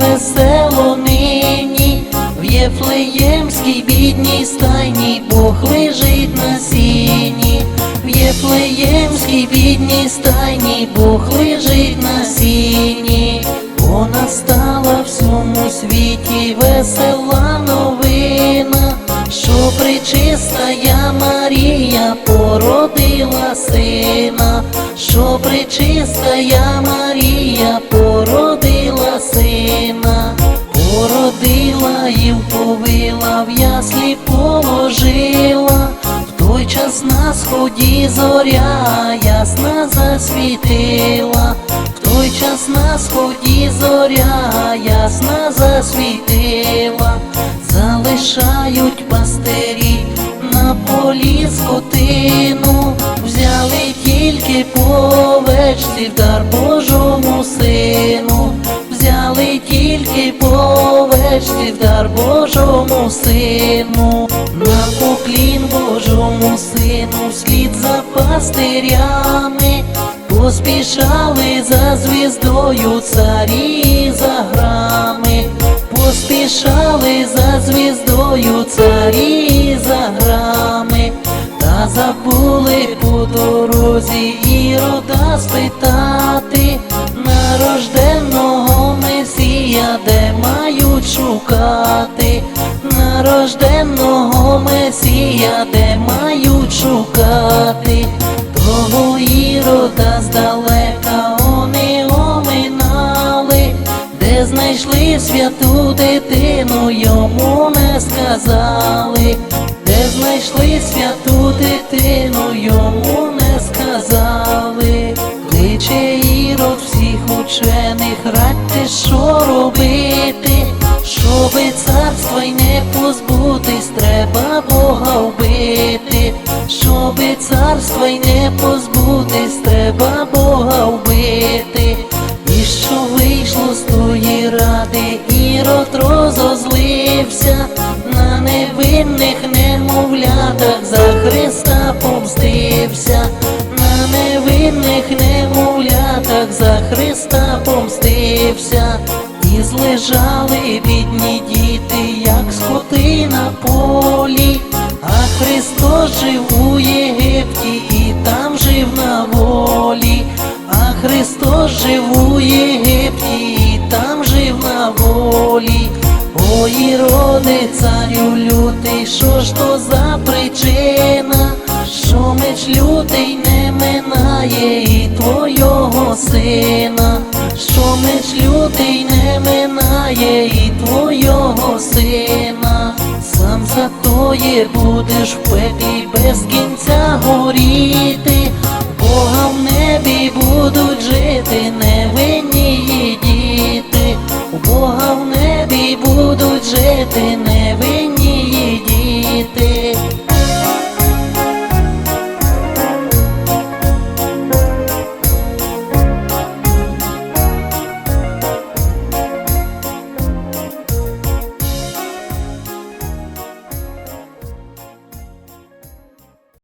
весело нині, в Єфлеємській бідній стайні Бог лежить на сіні, в Єфлеємській бідній стайні Бог лежить на сіні, бо настала всьому світі весела новина, що причистая Марія породила сина, що причистая Марія породила вповила, в яслі положила, в той час на сході зоря ясна засвітила, в той час на сході зоря ясна засвітила, залишають пастирі на полі скотину, взяли тільки по овечці в дар Божому сину, Божому сину, на поклін Божому сину, вслід за пастирями, поспішали за звіздою царі за грами, поспішали за звіздою царі за грами, та забули по дорозі ірода спитати нарожденного Месія, де мають шукати, нарожденного Месія, де мають шукати, того ірода здалека вони оминали, де знайшли святу дитину, йому не сказали, де знайшли святу позбутись, треба Бога вбити, щоби царства й не позбутись, треба Бога вбити. І що вийшло з тої ради, ірод розозлився, на невинних немовлятах за Христа помстився, на невинних немовлятах за Христа помстився, і злежали бідні діти, як скоти на полі, а Христос жив у Єгипті і там жив на волі. А Христос жив у Єгипті, і там жив на волі. Ой, роди, царю лютий, що ж то за причина, Хоч лютий не минає і твого сина, що меч лютий не минає і твого сина, сам за тої будеш в пеклі без кінця горіти, Бога в небі будуть жити, невинні діти, у Бога в небі будуть жити, невинні